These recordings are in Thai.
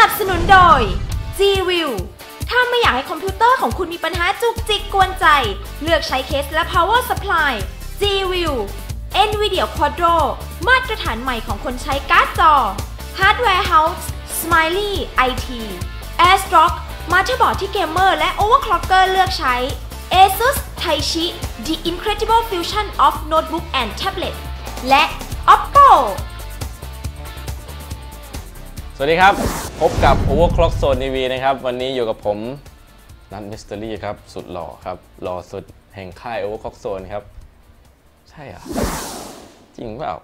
นับสนุนโดย G-View ถ้าไม่อยากให้คอมพิวเตอร์ของคุณมีปัญหาจุกจิกกวนใจ เลือกใช้เคสและ power supply G-View NVIDIA Quadro มาตรฐานใหม่ของคนใช้การ์ดจอ Hardware House Smiley IT AirStrock มาเตอร์บอร์ดที่เกมเมอร์และ overclocker เลือกใช้ ASUS Taichi The Incredible Fusion of Notebook and Tablet และ Oppo สวัสดีครับ พบกับ Overclock Zone TV นะครับ วันนี้อยู่กับผมนัทมิสเตอรี่ครับ สุดหล่อครับ หล่อสุดแห่งค่าย Overclock Zone ครับ ใช่เหรอ จริงเปล่า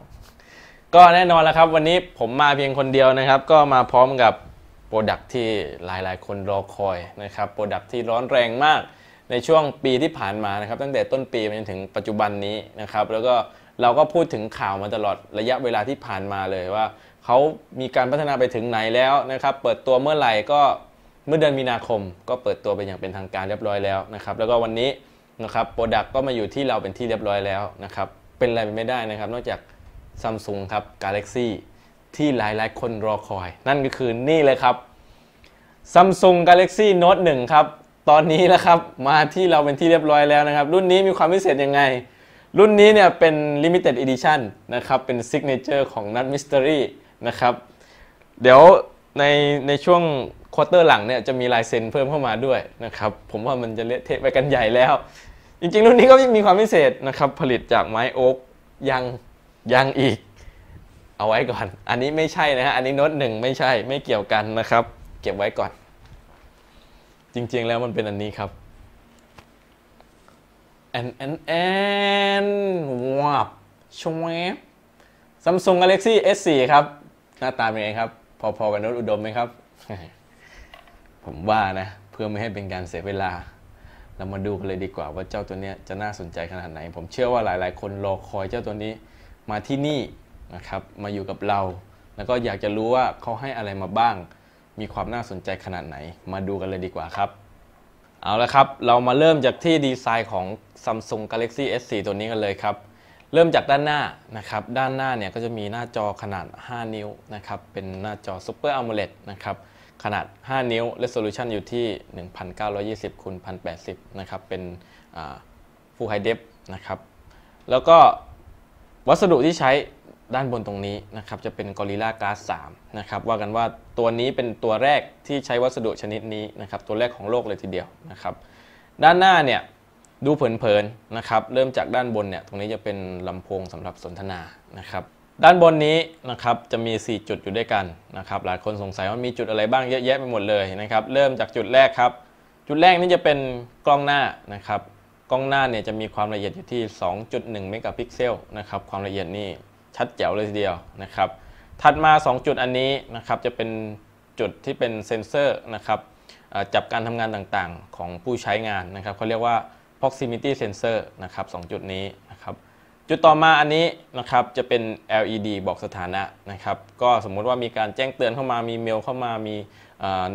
ก็แน่นอนแล้วครับ วันนี้ผมมาเพียงคนเดียวนะครับ ก็มาพร้อมกับโปรดักที่หลายๆ คนรอคอยนะครับโปรดักที่ร้อนแรงมากในช่วงปีที่ผ่านมานะครับ ตั้งแต่ต้นปีมาจนถึงปัจจุบันนี้นะครับ แล้วก็เราก็พูดถึงข่าวมาตลอดระยะเวลาที่ผ่านมาเลยว่า เขามีการพัฒนาไปถึงไหนแล้วนะครับ เปิดตัวเมื่อไหร่ก็เมื่อเดือนมีนาคม ก็เปิดตัวไปอย่างเป็นทางการเรียบร้อยแล้วนะครับ แล้วก็วันนี้นะครับโปรดักต์ก็มาอยู่ที่เราเป็นที่เรียบร้อยแล้วนะครับ เป็นอะไรไปไม่ได้นะครับ นอกจาก Samsung ครับ Galaxy ที่หลายๆ คนรอคอย นั่นก็คือนี่เลยครับ Samsung Galaxy Note 1 ครับ ตอนนี้แล้วครับมาที่เราเป็นที่เรียบร้อยแล้วนะครับ รุ่นนี้มีความพิเศษยังไง รุ่นนี้เนี่ยเป็น Limited Edition นะครับ เป็น Signature ของ Nut Mystery นะครับ เดี๋ยวในในช่วงควอเตอร์หลังเนี่ยจะมีลายเซ็นเพิ่มเข้ามาด้วยนะครับ ผมว่ามันจะเละเทะไปกันใหญ่แล้ว จริงๆ รุ่นนี้ก็มีความพิเศษนะครับ ผลิตจากไม้โอ๊กยังยังอีก เอาไว้ก่อน อันนี้ไม่ใช่นะฮะ อันนี้โน้ตหนึ่งไม่ใช่ไม่เกี่ยวกันนะครับ เก็บไว้ก่อน จริงๆ แล้วมันเป็นอันนี้ครับแอนแอนแอนวับชวบ Samsung Galaxy S4 ครับ หน้าตาเป็นไงครับ พอๆกับน้ตอุดมไหมครับ ผมว่านะ เพื่อไม่ให้เป็นการเสียเวลา เรามาดูกันเลยดีกว่าว่าเจ้าตัวนี้จะน่าสนใจขนาดไหน ผมเชื่อว่าหลาย ๆ คนรอคอยเจ้าตัวนี้มาที่นี่นะครับ มาอยู่กับเรา แล้วก็อยากจะรู้ว่าเขาให้อะไรมาบ้าง มีความน่าสนใจขนาดไหน มาดูกันเลยดีกว่าครับ เอาละครับ เรามาเริ่มจากที่ดีไซน์ของ Samsung Galaxy S4 ตัวนี้กันเลยครับ เริ่มจากด้านหน้านะครับ ด้านหน้าเนี่ยก็จะมีหน้าจอขนาด 5 นิ้วนะครับ เป็นหน้าจอ Super AMOLED นะครับ ขนาด 5 นิ้ว resolution อยู่ที่ 1920คูณ1080นะครับ เป็น Full High Def นะครับ แล้วก็วัสดุที่ใช้ด้านบนตรงนี้นะครับ จะเป็น Gorilla Glass 3นะครับ ว่ากันว่าตัวนี้เป็นตัวแรกที่ใช้วัสดุชนิดนี้นะครับ ตัวแรกของโลกเลยทีเดียวนะครับ ด้านหน้าเนี่ย ดูเผินๆนะครับเริ่มจากด้านบนเนี่ยตรงนี้จะเป็นลำโพงสำหรับสนทนานะครับด้านบนนี้นะครับจะมี 4 จุดอยู่ด้วยกันนะครับหลายคนสงสัยว่ามีจุดอะไรบ้างเยอะแยะไปหมดเลยนะครับเริ่มจากจุดแรกครับ จุดแรกนี่จะเป็นกล้องหน้านะครับกล้องหน้าเนี่ยจะมีความละเอียดอยู่ที่ 2.1 เมกะพิกเซลนะครับความละเอียดนี่ชัดแจ๋วเลยทีเดียวนะครับถัดมา 2 จุดอันนี้นะครับจะเป็นจุดที่เป็นเซ็นเซอร์นะครับจับการทำงานต่างๆของผู้ใช้งานนะครับเขาเรียกว่า proximity sensor นะครับสองจุดนี้นะครับจุดต่อมาอันนี้นะครับจะเป็น LED บอกสถานะนะครับก็สมมุติว่ามีการแจ้งเตือนเข้ามามีเมลเข้ามามี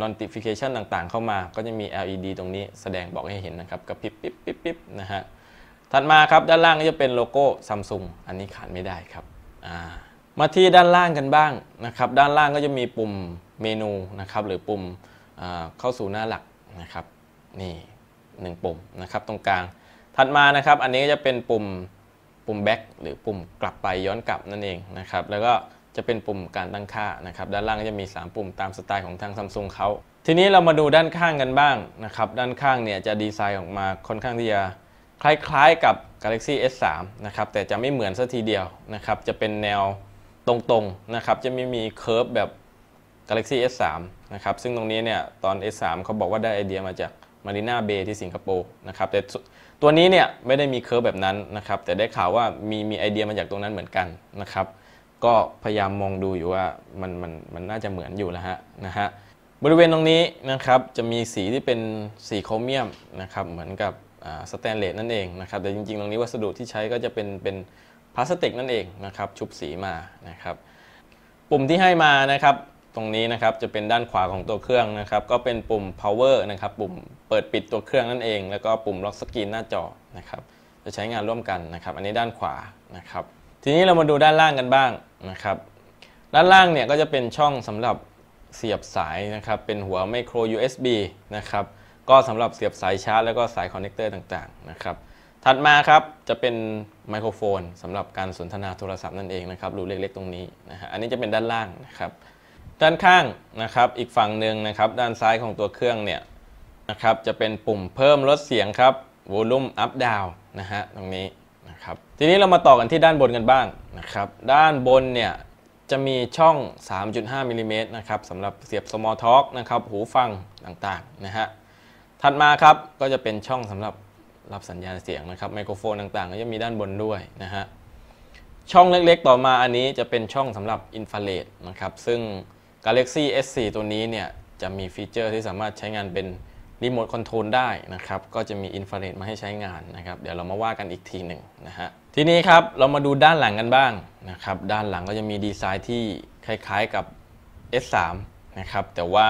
notification ต่างๆ เข้ามา ก็จะมี LED ตรงนี้แสดงบอกให้เห็นนะครับกระพริบปิ๊บปิ๊บปิ๊บนะฮะถัดมาครับด้านล่างก็จะเป็นโลโก้ Samsung อันนี้ขาดไม่ได้ครับามาที่ด้านล่างกันบ้างนะครับด้านล่างก็จะมีปุ่มเมนูนะครับหรือปุ่มเข้าสู่หน้าหลักนะครับนี่ หนึ่งปุ่มนะครับตรงกลาง ถัดมานะครับอันนี้ก็จะเป็นปุ่มปุ่ม back หรือปุ่มกลับไปย้อนกลับนั่นเองนะครับแล้วก็จะเป็นปุ่มการตั้งค่านะครับด้านล่างก็จะมี 3 ปุ่มตามสไตล์ของทาง Samsung เขาทีนี้เรามาดูด้านข้างกันบ้างนะครับด้านข้างเนี่ยจะดีไซน์ออกมาค่อนข้างที่จะคล้ายๆกับ Galaxy S3 นะครับแต่จะไม่เหมือนซะทีเดียวนะครับจะเป็นแนวตรงๆนะครับจะไม่มีเคิร์ฟแบบ Galaxy S3 นะครับซึ่งตรงนี้เนี่ยตอน S3 เขาบอกว่าได้ไอเดียมาจาก มารีนาเบย์ที่สิงคโปร์นะครับแต่ตัวนี้เนี่ยไม่ได้มีเคิร์ฟแบบนั้นนะครับแต่ได้ข่าวว่ามีมีไอเดียมาจากตรงนั้นเหมือนกันนะครับก็พยายามมองดูอยู่ว่ามันมันมันน่าจะเหมือนอยู่แล้วฮะนะฮะบริเวณตรงนี้นะครับจะมีสีที่เป็นสีโครเมียมนะครับเหมือนกับสแตนเลสนั่นเองนะครับแต่จริงๆ ตรงนี้วัสดุที่ใช้ก็จะเป็นเป็นพลาสติกนั่นเองนะครับชุบสีมานะครับปุ่มที่ให้มานะครับตรงนี้นะครับจะเป็นด้านขวาของตัวเครื่องนะครับก็เป็นปุ่ม power นะครับปุ่มเปิดปิดตัวเครื่องนั่นเอง แล้วก็ปุ่ม lock screen หน้าจอนะครับจะใช้งานร่วมกันนะครับ อันนี้ด้านขวานะครับ ทีนี้เรามาดูด้านล่างกันบ้างนะครับ ด้านล่างเนี่ยก็จะเป็นช่องสำหรับเสียบสายนะครับ เป็นหัวไมโคร USB นะครับ ก็สำหรับเสียบสายชาร์จแล้วก็สายคอนเนคเตอร์ต่างๆนะครับ ถัดมาครับจะเป็นไมโครโฟนสำหรับการสนทนาโทรศัพท์นั่นเองนะครับ รูเล็กๆตรงนี้นะฮะ อันนี้จะเป็นด้านล่างนะครับ ด้านข้างนะครับ อีกฝั่งหนึ่งนะครับ ด้านซ้ายของตัวเครื่องเนี่ย นะครับจะเป็นปุ่มเพิ่มลดเสียงครับ volume up down นะฮะตรงนี้นะครับทีนี้เรามาต่อกันที่ด้านบนกันบ้างนะครับด้านบนเนี่ยจะมีช่อง 3.5มิลลิเมตรนะครับสำหรับเสียบ small talk นะครับหูฟังต่างๆนะฮะถัดมาครับก็จะเป็นช่องสำหรับรับสัญญาณเสียงนะครับไมโครโฟนต่างๆ ก็จะมีด้านบนด้วยนะฮะช่องเล็กๆ ต่อมาอันนี้จะเป็นช่องสำหรับอินฟราเรดนะครับซึ่ง Galaxy S4 ตัวนี้เนี่ยจะมีฟีเจอร์ที่สามารถใช้งานเป็น รีโมทคอนโทรลได้นะครับ ก็จะมีอินฟราเรดมาให้ใช้งานนะครับ เดี๋ยวเรามาว่ากันอีกทีหนึ่งนะฮะ ทีนี้ครับ เรามาดูด้านหลังกันบ้างนะครับ ด้านหลังก็จะมีดีไซน์ที่คล้ายๆกับ S3 นะครับ แต่ว่า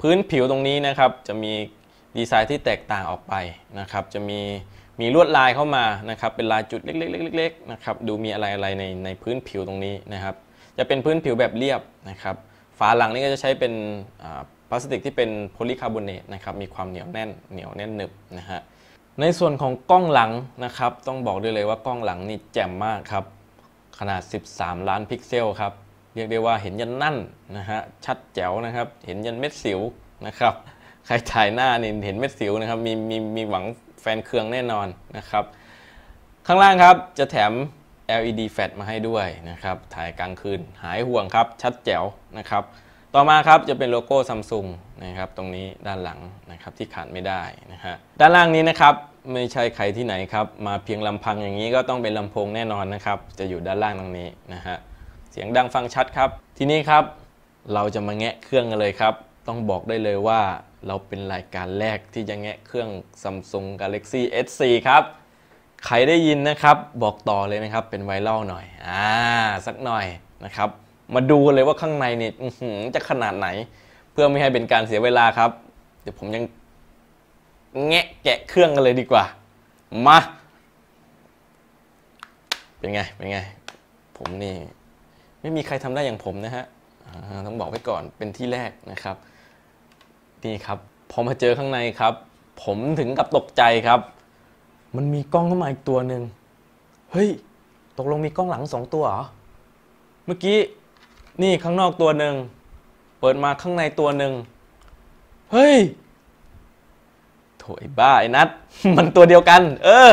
พื้นผิวตรงนี้นะครับ จะมีดีไซน์ที่แตกต่างออกไปนะครับ จะมีมีลวดลายเข้ามานะครับ เป็นลายจุดเล็กๆๆๆนะครับ ดูมีอะไรๆในในพื้นผิวตรงนี้นะครับ จะเป็นพื้นผิวแบบเรียบนะครับ ฝาหลังนี่ก็จะใช้เป็นพลาสติกที่เป็นโพลีคาร์บอเนตนะครับมีความเหนียวแน่นเหนียวแน่นหนึบนะฮะในส่วนของกล้องหลังนะครับ ต้องบอกได้เลยว่ากล้องหลังนี่แจ่มมากครับ ขนาด 13 ล้านพิกเซลครับ เรียกได้ว่าเห็นยันนั่นนะฮะชัดแจ๋วนะครับ เห็นยันเม็ดสิวนะครับใครถ่ายหน้านี่เห็นเม็ดสิวนะครับมีมีมีหวังแฟนเครืองแน่นอนนะครับ ข้างล่างครับจะแถม LED flash มาให้ด้วยนะครับ ถ่ายกลางคืนหายห่วงครับ ชัดแจ๋วนะครับ ต่อมาครับจะเป็นโลโก้ซัมซุงนะครับตรงนี้ด้านหลังนะครับที่ขาดไม่ได้นะฮะด้านล่างนี้นะครับไม่ใช่ใครที่ไหนครับมาเพียงลำพังอย่างนี้ก็ต้องเป็นลำโพงแน่นอนนะครับจะอยู่ด้านล่างตรงนี้นะฮะเสียงดังฟังชัดครับ ทีนี้ครับเราจะมาแงะเครื่องกันเลยครับ ต้องบอกได้เลยว่าเราเป็นรายการแรกที่จะแงะเครื่อง Samsung Galaxy S4 ครับใครได้ยินนะครับบอกต่อเลยนะครับเป็นไวรัลหน่อยอ่าสักหน่อยนะครับ มาดูกันเลยว่าข้างในเนี่อื้อหือจะขนาดไหน เพื่อไม่ให้เป็นการเสียเวลาครับ เดี๋ยวผมยังแงะแกะเครื่องกันเลยดีกว่า มา เป็นไง เป็นไง ผมนี่ ไม่มีใครทำได้อย่างผมนะฮะต้องบอกไว้ก่อนเป็นที่แรกนะครับนี่ครับ พอมาเจอข้างในครับ ผมถึงกับตกใจครับ มันมีกล้องเข้ามาอีกตัวหนึ่งเฮ้ย ตกลงมีกล้องหลังสองตัวเหรอ เมื่อกี้ นี่ข้างนอกตัวหนึ่ง เปิดมาข้างในตัวหนึ่ง เฮ้ยโถไอ้บ้าไอ้นัทมันตัวเดียวกัน เออ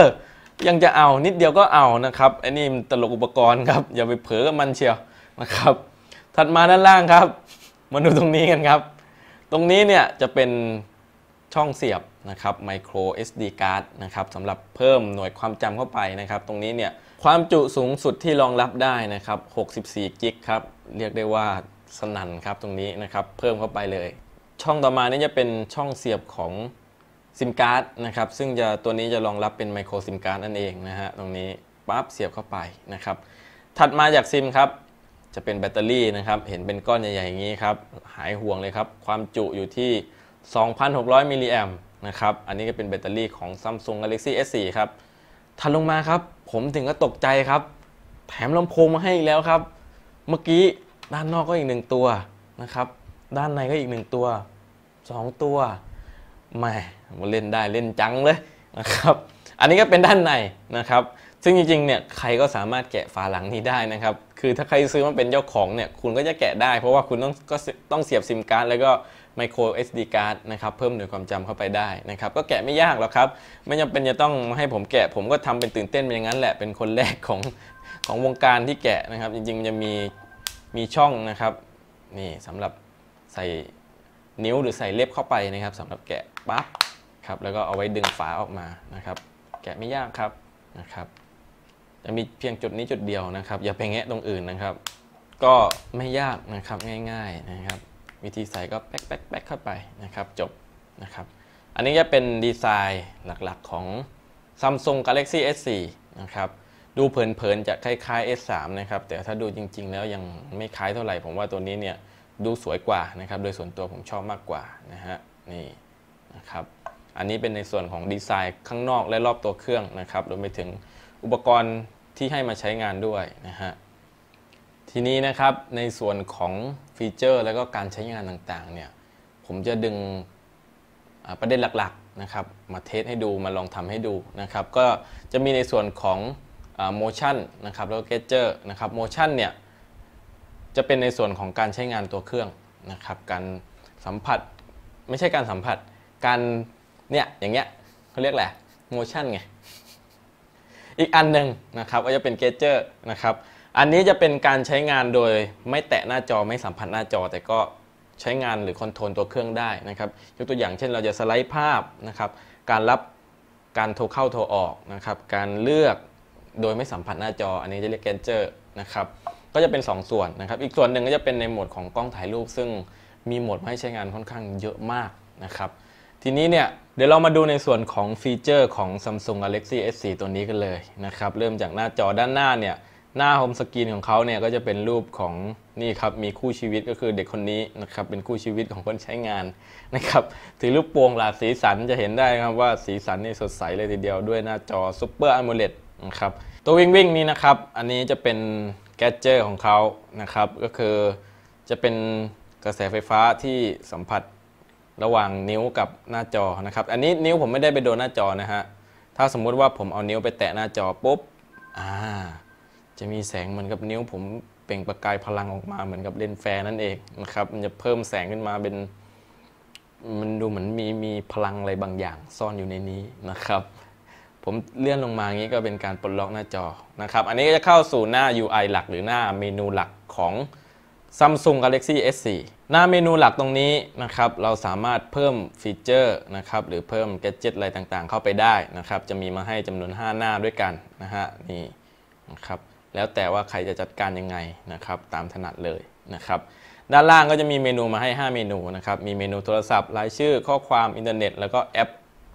ยังจะเอานิดเดียวก็เอานะครับไอ้นี่มันตลกอุปกรณ์ครับ อย่าไปเผลอกับมันเชียวนะครับ ถัดมาด้านล่างครับ มาดูตรงนี้กันครับ ตรงนี้เนี่ยจะเป็นช่องเสียบนะครับ micro SD card นะครับสำหรับเพิ่มหน่วยความจำเข้าไปนะครับ ตรงนี้เนี่ยความจุสูงสุดที่รองรับได้นะครับ 64 กิกครับ เรียกได้ว่าสนั่นครับตรงนี้นะครับ เพิ่มเข้าไปเลย ช่องต่อมานี่จะเป็นช่องเสียบของซิมการ์ดนะครับ ซึ่งจะตัวนี้จะรองรับเป็นไมโครซิมการ์ดนั่นเองนะฮะตรงนี้ปั๊บเสียบเข้าไปนะครับ ถัดมาจากซิมครับ จะเป็นแบตเตอรี่นะครับ เห็นเป็นก้อนใหญ่ๆอย่างนี้ครับ หายห่วงเลยครับ ความจุอยู่ที่ 2,600มิลลิแอมป์นะครับ อันนี้ก็เป็นแบตเตอรี่ของ Samsung Galaxy S4 ครับถัดลงมาครับ ผมถึงก็ตกใจครับ แถมลำโพงมาให้อีกแล้วครับ เมื่อกี้ด้านนอกก็อีกหนึ่งตัวนะครับ ด้านในก็อีกหนึ่งตัว2ตัวแหม่มาเล่นได้เล่นจังเลยนะครับ อันนี้ก็เป็นด้านในนะครับ ซึ่งจริงๆ เนี่ยใครก็สามารถแกะฝาหลังนี้ได้นะครับ คือถ้าใครซื้อมาเป็นเจ้าของเนี่ยคุณก็จะแกะได้ เพราะว่าคุณต้องก็ต้องเสียบซิมการ์ดแล้วก็ไมโคร SD การ์ดนะครับเพิ่มหน่วยความจำเข้าไปได้นะครับ ก็แกะไม่ยากหรอกครับ ไม่จำเป็นจะต้องมาให้ผมแกะผมก็ทำเป็นตื่นเต้นเป็นอย่างนั้นแหละเป็นคนแรกของ ของวงการที่แกะนะครับ จริงๆมันจะมีมีช่องนะครับนี่สำหรับใส่นิ้วหรือใส่เล็บเข้าไปนะครับสำหรับแกะปั๊บครับแล้วก็เอาไว้ดึงฝาออกมานะครับ แกะไม่ยากครับนะครับ จะมีเพียงจุดนี้จุดเดียวนะครับ อย่าไปแงะตรงอื่นนะครับ ก็ไม่ยากนะครับง่าย ๆนะครับ วิธีใส่ก็แป๊กแป๊กแป๊กเข้าไปนะครับ จบนะครับ อันนี้จะเป็นดีไซน์หลักๆของ Samsung Galaxy S4 นะครับ ดูเผินๆจะคล้ายๆ S3 นะครับ แต่ถ้าดูจริง ๆ แล้วยังไม่คล้ายเท่าไหร่ ผมว่าตัวนี้เนี่ยดูสวยกว่านะครับ โดยส่วนตัวผมชอบมากกว่านะฮะ นี่นะครับ อันนี้เป็นในส่วนของดีไซน์ข้างนอกและรอบตัวเครื่องนะครับรวมไปถึงอุปกรณ์ที่ให้มาใช้งานด้วยนะฮะ ทีนี้นะครับในส่วนของฟีเจอร์ แล้วก็การใช้งานต่างๆเนี่ย ผมจะดึงประเด็นหลักๆนะครับ มาเทสให้ดูมาลองทำให้ดูนะครับ ก็จะมีในส่วนของ motion นะครับแล้วก็ gesture นะครับ motion เนี่ยจะเป็นในส่วนของการใช้งานตัวเครื่องนะครับ การสัมผัสไม่ใช่การสัมผัส การเนี่ยอย่างเงี้ยเขาเรียกแหละ motion ไง อีกอันหนึ่งนะครับก็จะเป็น gesture นะครับ อันนี้จะเป็นการใช้งานโดยไม่แตะหน้าจอไม่สัมผัสหน้าจอ แต่ก็ใช้งานหรือคอนโทรลตัวเครื่องได้นะครับยกตัวอย่างเช่นเราจะสไลด์ภาพนะครับ การรับการโทรเข้าโทรออกนะครับ การเลือก โดยไม่สัมผัสหน้าจอ อันนี้จะเรียก gesture นะครับก็จะเป็น 2 ส่วนนะครับ อีกส่วนหนึ่งก็จะเป็นในโหมดของกล้องถ่ายรูป ซึ่งมีโหมดให้ใช้งานค่อนข้างเยอะมากนะครับ ทีนี้เนี่ยเดี๋ยวเรามาดูในส่วนของฟีเจอร์ของ Samsung Galaxy S4 ตัวนี้กันเลยนะครับ เริ่มจากหน้าจอด้านหน้าเนี่ยหน้าโฮมสกรีนของเขาเนี่ยก็จะเป็นรูปของนี่ครับมีคู่ชีวิตก็คือเด็กคนนี้นะครับเป็นคู่ชีวิตของคนใช้งานนะครับถือรูปโป่งหลากสีสันจะเห็นได้ครับว่าสีสันนี่สดใสเลยทีเดียวด้วยหน้าจอ Super AMOLED นะครับตัววิ่งวิ่งนี้นะครับ อันนี้จะเป็นแกจเจอร์ของเขานะครับ ก็คือจะเป็นกระแสไฟฟ้าที่สัมผัสระหว่างนิ้วกับหน้าจอนะครับ อันนี้นิ้วผมไม่ได้ไปโดนหน้าจอนะฮะถ้าสมมุติว่าผมเอานิ้วไปแตะหน้าจอปุ๊บอ่าจะมีแสงเหมือนกับนิ้วผมเปล่งประกายพลังออกมาเหมือนกับเลนแฟร์นั่นเองนะครับ มันจะเพิ่มแสงขึ้นมาเป็นมันดูเหมือนมีมีพลังอะไรบางอย่างซ่อนอยู่ในนี้นะครับ ผมเลื่อนลงมางี้ก็เป็นการปลดล็อกหน้าจอนะครับ อันนี้ก็จะเข้าสู่หน้า UI หลักหรือหน้าเมนูหลักของ Samsung Galaxy S4 หน้าเมนูหลักตรงนี้นะครับ เราสามารถเพิ่มฟีเจอร์นะครับ หรือเพิ่มแกจิตอะไรต่างๆ เข้าไปได้นะครับ จะมีมาให้จำนวน 5 หน้าด้วยกันนะฮะ นี่นะครับ แล้วแต่ว่าใครจะจัดการยังไงนะครับ ตามถนัดเลยนะครับ ด้านล่างก็จะมีเมนูมาให้ 5 เมนูนะครับ มีเมนูโทรศัพท์ รายชื่อ ข้อความ อินเทอร์เน็ต แล้วก็แอป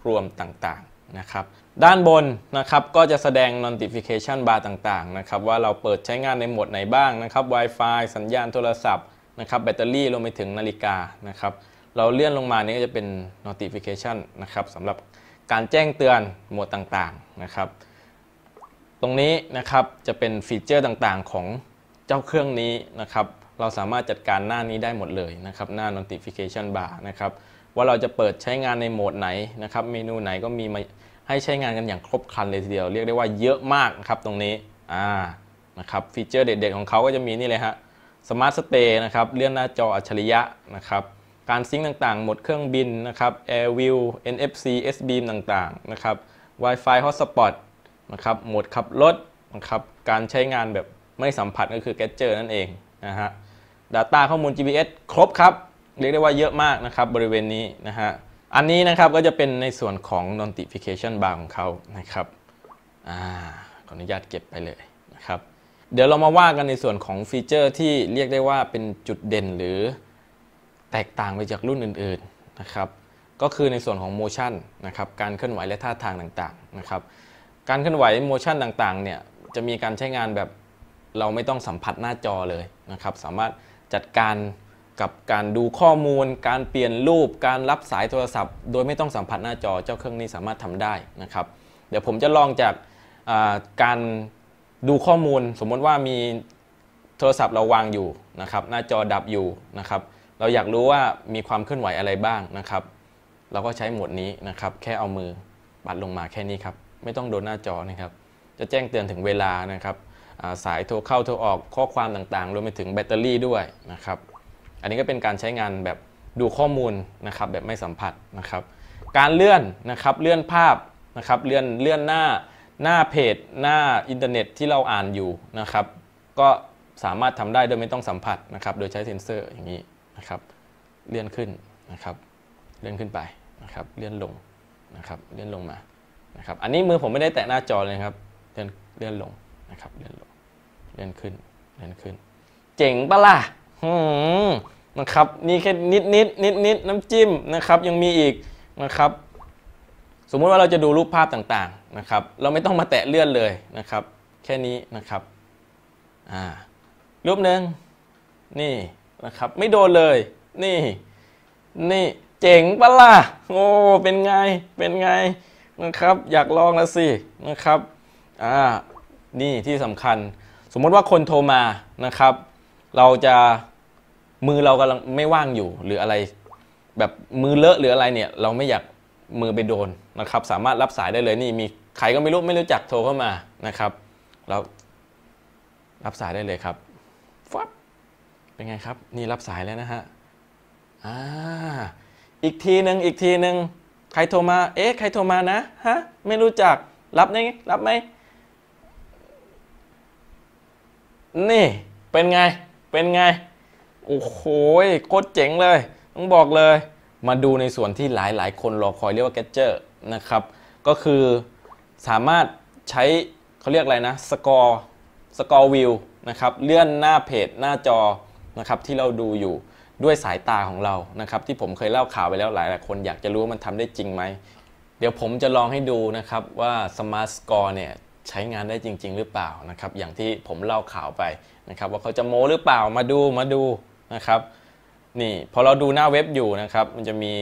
รวมต่างๆ นะครับ ด้านบนนะครับก็จะแสดง notification bar ต่างๆนะครับว่าเราเปิดใช้งานในโหมดไหนบ้างนะครับ Wi-Fi สัญญาณโทรศัพท์นะครับแบตเตอรี่รวมไปถึงนาฬิกานะครับเราเลื่อนลงมานี้ก็จะเป็น notification นะครับสำหรับการแจ้งเตือนโหมดต่างๆนะครับ ตรงนี้นะครับจะเป็นฟีเจอร์ต่างๆของเจ้าเครื่องนี้นะครับเราสามารถจัดการหน้านี้ได้หมดเลยนะครับหน้า notification bar นะครับว่าเราจะเปิดใช้งานในโหมดไหนนะครับเมนูไหนก็มีมา ให้ใช้งานกันอย่างครบครันเลยทีเดียว เรียกได้ว่าเยอะมากครับตรงนี้อ่านะครับฟีเจอร์เด็ดๆของเขาก็จะมีนี่เลยฮะสมาร์ทสเตย์นะครับเลื่อนหน้าจออัจฉริยะนะครับการซิงค์ต่างๆ หมดเครื่องบินนะครับ Air View NFC S Beam ต่างๆนะครับ Wi-Fi Hotspot นะครับโหมดขับรถนะครับการใช้งานแบบไม่สัมผัสก็คือแกจเจอร์นั่นเองนะฮะ Data ข้อมูล GPS ครบครับ เรียกได้ว่าเยอะมากนะครับบริเวณนี้นะฮะ อันนี้นะครับก็จะเป็นในส่วนของ notification bar ของเขานะครับอ่าขออนุญาตเก็บไปเลยนะครับ เดี๋ยวเรามาว่ากันในส่วนของฟีเจอร์ที่เรียกได้ว่าเป็นจุดเด่นหรือแตกต่างไปจากรุ่นอื่นๆนะครับก็คือในส่วนของ motion นะครับการเคลื่อนไหวและท่าทางต่างๆนะครับการเคลื่อนไหว motion ต่างๆเนี่ยจะมีการใช้งานแบบเราไม่ต้องสัมผัสหน้าจอเลยนะครับสามารถจัดการ กับการดูข้อมูล การเปลี่ยนรูป การรับสายโทรศัพท์ โดยไม่ต้องสัมผัสหน้าจอเจ้าเครื่องนี้สามารถทำได้นะครับ เดี๋ยวผมจะลองจากการดูข้อมูล สมมติว่ามีโทรศัพท์เราวางอยู่นะครับ หน้าจอดับอยู่นะครับ เราอยากรู้ว่ามีความเคลื่อนไหวอะไรบ้างนะครับ เราก็ใช้โหมดนี้นะครับ แค่เอามือปัดลงมาแค่นี้ครับ ไม่ต้องโดนหน้าจอนะครับ จะแจ้งเตือนถึงเวลานะครับ สายโทรเข้าโทรออกข้อความต่างๆ รวมไปถึงแบตเตอรี่ด้วยนะครับ อันนี้ก็เป็นการใช้งานแบบดูข้อมูลนะครับแบบไม่สัมผัสนะครับ การเลื่อนนะครับเลื่อนภาพนะครับเลื่อนเลื่อนหน้าหน้าเพจ หน้าอินเทอร์เน็ตที่เราอ่านอยู่นะครับ ก็สามารถทำได้โดยไม่ต้องสัมผัสนะครับ โดยใช้เซ็นเซอร์อย่างนี้นะครับ เลื่อนขึ้นนะครับ เลื่อนขึ้นไปนะครับ เลื่อนลงนะครับ เลื่อนลงมานะครับ อันนี้มือผมไม่ได้แตะหน้าจอเลยครับ เลื่อนเลื่อนลงนะครับ เลื่อนลง เลื่อนขึ้น เลื่อนขึ้น เจ๋งปะล่ะ นะครับนี่แค่นิดนิดนิดนิดน้ำจิ้มนะครับยังมีอีกนะครับ สมมุติว่าเราจะดูรูปภาพต่างๆนะครับ เราไม่ต้องมาแตะเลื่อนเลยนะครับ แค่นี้นะครับอ่ารูปหนึ่งนี่นะครับ ไม่โดนเลยนี่ นี่เจ๋งปะล่ะโอ้เป็นไงเป็นไงนะครับ อยากลองแล้วสินะครับอ่านี่ที่สำคัญ สมมติว่าคนโทรมานะครับ เราจะมือเรากำลังไม่ว่างอยู่หรืออะไร แบบมือเลอะหรืออะไรเนี่ย เราไม่อยากมือไปโดนนะครับ สามารถรับสายได้เลยนี่มีใครก็ไม่รู้ไม่รู้จักโทรเข้ามานะครับเรารับสายได้เลยครับฟับเป็นไงครับ นี่รับสายแล้วนะฮะอ่าอีกทีหนึ่งอีกทีหนึ่งใครโทรมาเอ๊ะใครโทรมานะฮะไม่รู้จักรับได้ไงรับไหมนี่เป็นไง เป็นไง โอ้โหโคตรเจ๋งเลย ต้องบอกเลย มาดูในส่วนที่หลายหลายๆคนรอคอยเรียกว่า g ก d เจอร์นะครับ ก็คือสามารถใช้เขาเรียกอะไรนะสกอร์สกอร์วิวนะครับเลื่อนหน้าเพจหน้าจอนะครับที่เราดูอยู่ด้วยสายตาของเรานะครับ ที่ผมเคยเล่าข่าวไปแล้วหลายหลายๆคนอยากจะรู้ว่ามันทำได้จริงไหม เดี๋ยวผมจะลองให้ดูนะครับว่า Smart Score เนี่ย ใช้งานได้จริง ๆ หรือเปล่านะครับ อย่างที่ผมเล่าข่าวไปนะครับ ว่าเขาจะโม้หรือเปล่ามาดูมาดูนะครับ นี่พอเราดูหน้าเว็บอยู่นะครับ มันจะมี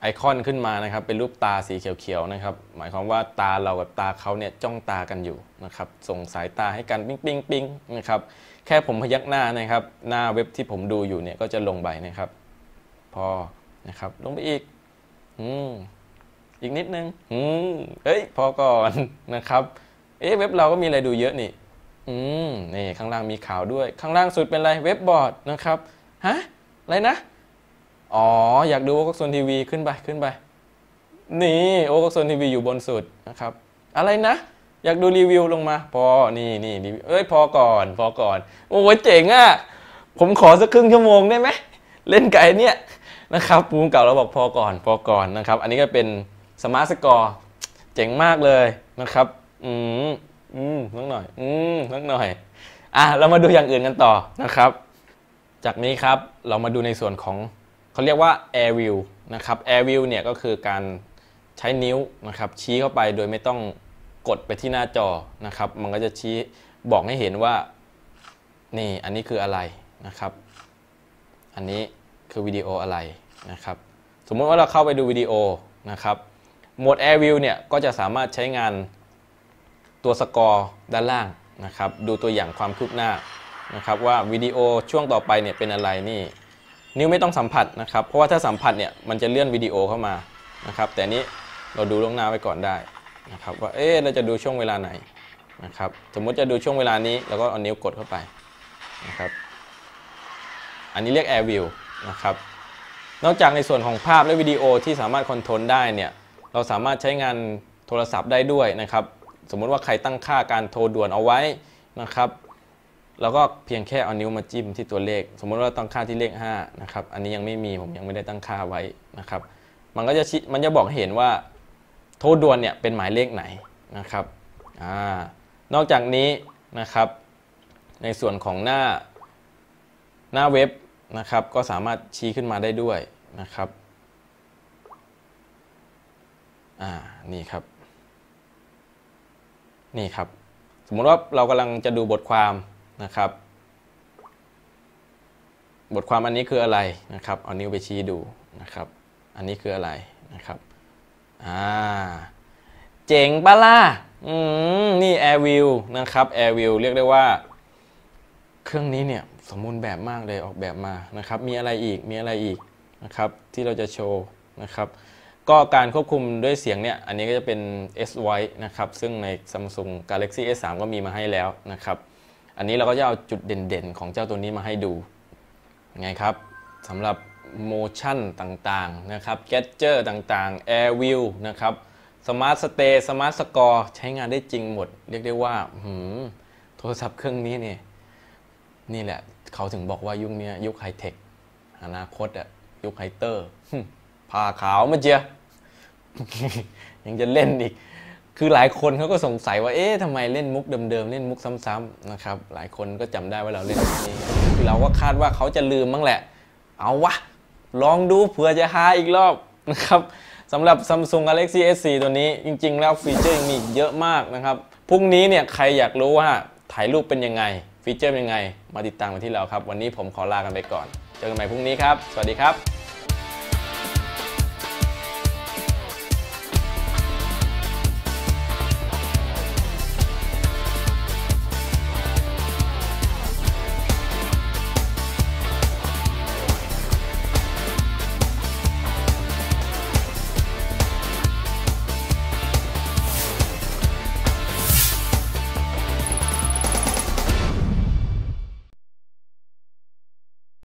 ไอคอนขึ้นมานะครับ เป็นรูปตาสีเขียวๆนะครับ หมายความว่าตาเรากับตาเขาเนี่ยจ้องตากันอยู่นะครับ ส่งสายตาให้กันปิ๊งปิ๊งปิ๊งนะครับ แค่ผมพยักหน้านะครับ หน้าเว็บที่ผมดูอยู่เนี่ยก็จะลงไปนะครับ พอนะครับ ลงไปอีก อืม อีกนิดนึงอืมเฮ้ยพอก่อนนะครับ เอ๊ะเว็บเราก็มีอะไรดูเยอะนี่ อืมนี่ข้างล่างมีข่าวด้วย ข้างล่างสุดเป็นอะไรเว็บบอร์ดนะครับฮะอะไรนะ อ๋อ อยากดูโอ k กซนทีวีขึ้นไปขึ้นไป นี่โอ k กซนทีวีอยู่บนสุดนะครับ อะไรนะ อยากดูรีวิวลงมา พอนี่นี่รีวิวเอ้ยพอก่อนพอก่อน โอ้ยเจ๋งอะผมขอสักครึ่งชั่วโมงได้ไหมเล่นไก่เนี่ยนะครับปูมเก่าเราบอกพอก่อนพอก่อนนะครับ อันนี้ก็เป็น สมาร์ทสกอร์เจ๋งมากเลยนะครับ อืมอืมนักหน่อย อืมนักหน่อย อะ เรามาดูอย่างอื่นกันต่อนะครับ จากนี้ครับเรามาดูในส่วนของเขาเรียกว่า air view นะครับ air view เนี่ยก็คือการใช้นิ้วนะครับชี้เข้าไปโดยไม่ต้องกดไปที่หน้าจอนะครับ มันก็จะชี้บอกให้เห็นว่า นี่อันนี้คืออะไรนะครับ อันนี้คือวิดีโออะไรนะครับ สมมติว่าเราเข้าไปดูวิดีโอนะครับ โหมด Air View เนี่ยก็จะสามารถใช้งานตัวสกอร์ด้านล่างนะครับดูตัวอย่างความคืบหน้านะครับว่าวิดีโอช่วงต่อไปเนี่ยเป็นอะไรนี่ นิ้วไม่ต้องสัมผัสนะครับ เพราะว่าถ้าสัมผัสเนี่ยมันจะเลื่อนวิดีโอเข้ามานะครับแต่อันนี้เราดูล่วงหน้าไว้ก่อนได้นะครับว่าเอ๊เราจะดูช่วงเวลาไหนนะครับสมมติจะดูช่วงเวลานี้เราก็เอานิ้วกดเข้าไปนะครับอันนี้เรียก Air View นะครับนอกจากในส่วนของภาพและวิดีโอที่สามารถคอนโทรลได้เนี่ย เราสามารถใช้งานโทรศัพท์ได้ด้วยนะครับ สมมุติว่าใครตั้งค่าการโทรด่วนเอาไว้นะครับเราก็เพียงแค่เอานิ้วมาจิ้มที่ตัวเลข สมมุติว่าตั้งค่าที่เลข5นะครับอันนี้ยังไม่มีผมยังไม่ได้ตั้งค่าไว้นะครับ มันก็จะมันจะบอกเห็นว่าโทรด่วนเนี่ยเป็นหมายเลขไหนนะครับอ่านอกจากนี้นะครับ ในส่วนของหน้าหน้าเว็บนะครับ ก็สามารถชี้ขึ้นมาได้ด้วยนะครับ อ่านี่ครับ นี่ครับ สมมุติว่าเรากำลังจะดูบทความนะครับ บทความอันนี้คืออะไรนะครับเอานิ้วไปชี้ดูนะครับ อันนี้คืออะไรนะครับอ่าเจ๋งปะล่ะอืมนี่ Air View นะครับ Air View เรียกได้ว่า เครื่องนี้เนี่ยสมบูรณ์แบบมากเลยออกแบบมานะครับ มีอะไรอีกมีอะไรอีกนะครับ ที่เราจะโชว์นะครับ ก็การควบคุมด้วยเสียงเนี่ย อันนี้ก็จะเป็น S Voice นะครับ ซึ่งใน Samsung Galaxy S3 ก็มีมาให้แล้วนะครับ อันนี้เราก็จะเอาจุดเด่นๆ ของเจ้าตัวนี้มาให้ดูไงครับสำหรับ motion ต่างๆ นะครับ gadget ต่างๆ air view นะครับ smart stay smart score ใช้งานได้จริงหมด เรียกได้ว่าหืมโทรศัพท์เครื่องนี้เนี่ยนี่แหละ เขาถึงบอกว่ายุคนี้ยุคไฮเทคอนาคตอะยุคไฮเตอร์ผ่าขาวมาเจีย ยังจะเล่นอีก คือหลายคนเขาก็สงสัยว่า เอ๊ะทำไมเล่นมุกเดิมๆ เล่นมุกซ้ำๆนะครับ หลายคนก็จำได้ว่าเราเล่นมุกนี้คือเราก็คาดว่าเขาจะลืมบ้างแหละ เอาวะ ลองดูเผื่อจะหาอีกรอบนะครับสำหรับ Samsung Galaxy S4 ตัวนี้จริง ๆ แล้วฟีเจอร์ยังมีเยอะมากนะครับ พรุ่งนี้เนี่ยใครอยากรู้ว่าถ่ายรูปเป็นยังไง ฟีเจอร์เป็นยังไง มาติดตามกันที่เราครับ วันนี้ผมขอลากันไปก่อน เจอกันใหม่พรุ่งนี้ครับ สวัสดีครับ